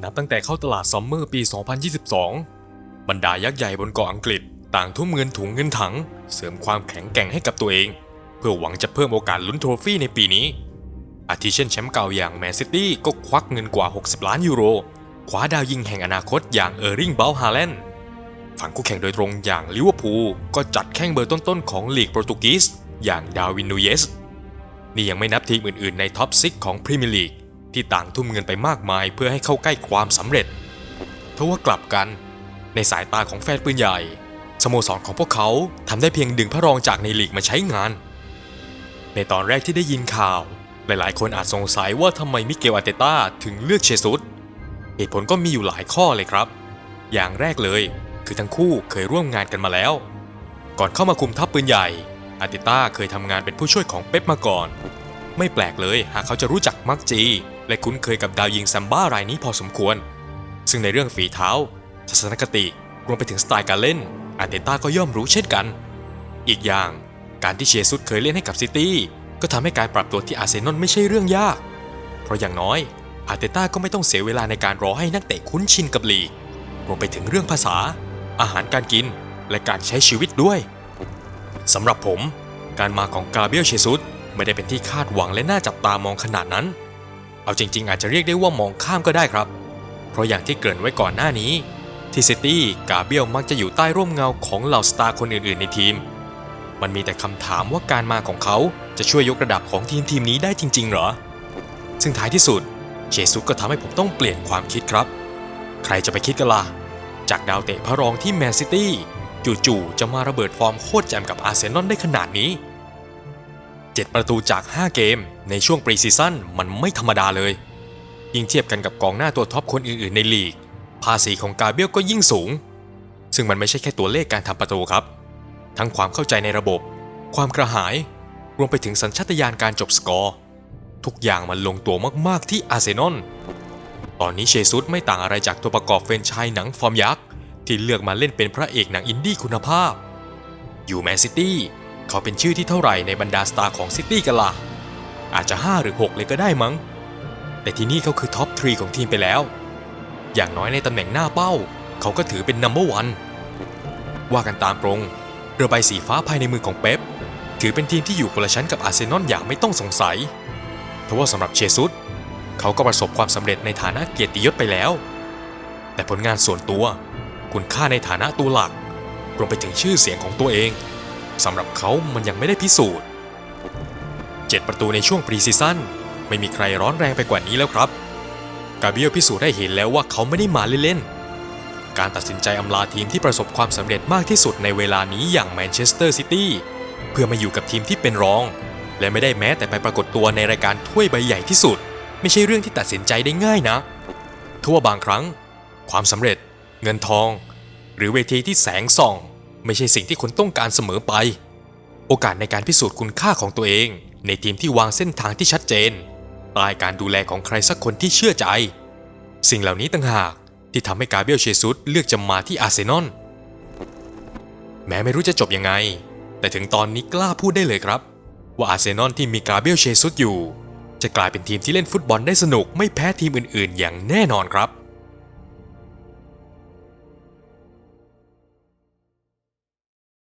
นับตั้งแต่เข้าตลาดซัมเมอร์ปี 2022 บรรดายักษ์ใหญ่บนเกาะอังกฤษ ต่างทุ่มเงินถุงเงินถัง เสริมความแข็งแกร่งให้กับตัวเอง เพื่อหวังจะเพิ่มโอกาสลุ้นโทรฟี่ในปีนี้ อาทิเช่นแชมป์เก่าอย่างแมนซิตี้ก็ควักเงินกว่า 60 ล้านยูโรคว้าดาวยิงแห่งอนาคตอย่างเออร์ริงเบลฮาแลนด์ฝั่งคู่แข่งโดยตรงอย่างลิเวอร์พูลก็จัดแข่งเบอร์ต้นๆของลีกโปรตุเกสอย่างดาวินนูเยสนี่ยังไม่นับทีมอื่นๆในท็อปซิกของพรีเมียร์ลีก ที่ต่างทุ่มเงินไปมากมายเพื่อให้เข้าใกล้ความสำเร็จทว่ากลับกัน ในสายตาของแฟนปืนใหญ่ สโมสรของพวกเขาทำได้เพียงดึงพระรองจากในลีกมาใช้งาน ในตอนแรกที่ได้ยินข่าว หลายๆ คนอาจสงสัยว่าทำไมมิเกลอาเตต้าถึงเลือกเชซุสเหตุผลก็มีอยู่หลายข้อเลยครับ อย่างแรกเลย คือทั้งคู่เคยร่วมงานกันมาแล้ว ก่อนเข้ามาคุมทัพปืนใหญ่อาร์เตต้าเคยทำงานเป็นผู้ช่วยของเป๊ปมาก่อน ไม่แปลกเลยหากเขาจะรู้จักมักจี และคุ้นเคยกับดาวยิงซัมบ้ารายนี้พอสมควร ซึ่งในเรื่องฝีเท้า ทัศนคติ รวมไปถึงสไตล์การเล่น อาร์เตต้าก็ย่อมรู้เช่นกัน อีกอย่างการที่เชซุสเคยเล่นให้กับซิตี้ก็ทำให้การปรับตัวที่อาร์เซนอลไม่ใช่เรื่องยาก เพราะอย่างน้อย อาร์เตต้าก็ไม่ต้องเสียเวลาในการรอให้นักเตะคุ้นชินกับลีก รวมไปถึงเรื่องภาษา อาหารการกิน และการใช้ชีวิตด้วยสำหรับผม การมาของกาเบียลเชซุสไม่ได้เป็นที่คาดหวังและน่าจับตามองขนาดนั้น เอาจริง ๆ อาจจะเรียกได้ว่ามองข้ามก็ได้ครับ เพราะอย่างที่เกริ่นไว้ก่อนหน้านี้ที่ซิตี้กาเบียลมักจะอยู่ใต้ร่มเงาของเหล่าสตาร์คนอื่น ๆ ในทีม มันมีแต่คำถามว่าการมาของเขาจะช่วยยกระดับของทีมทีมนี้ได้จริง ๆ เหรอ ซึ่งท้ายที่สุดเชซุสก็ทำให้ผมต้องเปลี่ยนความคิดครับ ใครจะไปคิดกันล่ะ จากดาวเตะพระรองที่แมนซิตี้จู่ๆจะมาระเบิดฟอร์มโคตรแจ่มกับอาร์เซนอลได้ขนาดนี้ 7 ประตูจาก 5 เกม ในช่วงปรีซีซั่นมันไม่ธรรมดาเลย ยิ่งเทียบกันกับกองหน้าตัวท็อปคนอื่นๆในลีก ภาษีของกาเบียลก็ยิ่งสูง ซึ่งมันไม่ใช่แค่ตัวเลขการทำประตูครับ ทั้งความเข้าใจในระบบ ความกระหาย รวมไปถึงสัญชาตญาณการจบสกอร์ ทุกอย่างมันลงตัวมากๆที่อาร์เซนอลตอนนี้เชซุสไม่ต่างอะไรจากตัวประกอบเฟรนชายหนังฟอร์มยักษ์ที่เลือกมาเล่นเป็นพระเอกหนังอินดี้คุณภาพ อยู่แมนซิตี้ เขาเป็นชื่อที่เท่าไหร่ในบรรดาสตาร์ของซิตี้กันล่ะ อาจจะ 5 หรือ 6 เลยก็ได้มั้ง แต่ที่นี่เขาคือท็อปทรีของทีมไปแล้ว อย่างน้อยในตำแหน่งหน้าเป้า เขาก็ถือเป็นนัมเบอร์วันว่ากันตามตรงเรือใบสีฟ้าภายในมือของเป๊ปถือเป็นทีมที่อยู่คนละชั้นกับอาร์เซนอลอย่างไม่ต้องสงสัยทว่าสำหรับเชซุสเขาก็ประสบความสำเร็จในฐานะเกียรติยศไปแล้ว แต่ผลงานส่วนตัว คุณค่าในฐานะตัวหลักรวมไปถึงชื่อเสียงของตัวเอง สำหรับเขามันยังไม่ได้พิสูจน์ 7 ประตูในช่วงปรีซีซั่นไม่มีใครร้อนแรงไปกว่านี้แล้วครับ กาเบียลพิสูจน์ได้เห็นแล้วว่าเขาไม่ได้มาเล่นๆ การตัดสินใจอำลาทีมที่ประสบความสำเร็จมากที่สุดในเวลานี้อย่างแมนเชสเตอร์ซิตี้เพื่อมาอยู่กับทีมที่เป็นรอง และไม่ได้แม้แต่ไปปรากฏตัวในรายการถ้วยใบใหญ่ที่สุด ไม่ใช่เรื่องที่ตัดสินใจได้ง่ายนะ ทั่วบางครั้ง ความสำเร็จ เงินทอง หรือเวทีที่แสงส่อง ไม่ใช่สิ่งที่คุณต้องการเสมอไป โอกาสในการพิสูจน์คุณค่าของตัวเอง ในทีมที่วางเส้นทางที่ชัดเจนใต้การดูแลของใครสักคนที่เชื่อใจ สิ่งเหล่านี้ต่างหากที่ทำให้กาเบรียลเชซุสเลือกจะมาที่อาร์เซนอลแม้ไม่รู้จะจบยังไง แต่ถึงตอนนี้กล้าพูดได้เลยครับ ว่าอาร์เซนอลที่มีกาเบรียลเชซุสอยู่ จะกลายเป็นทีมที่เล่นฟุตบอลได้สนุกไม่แพ้ทีมอื่นๆ อย่างแน่นอนครับ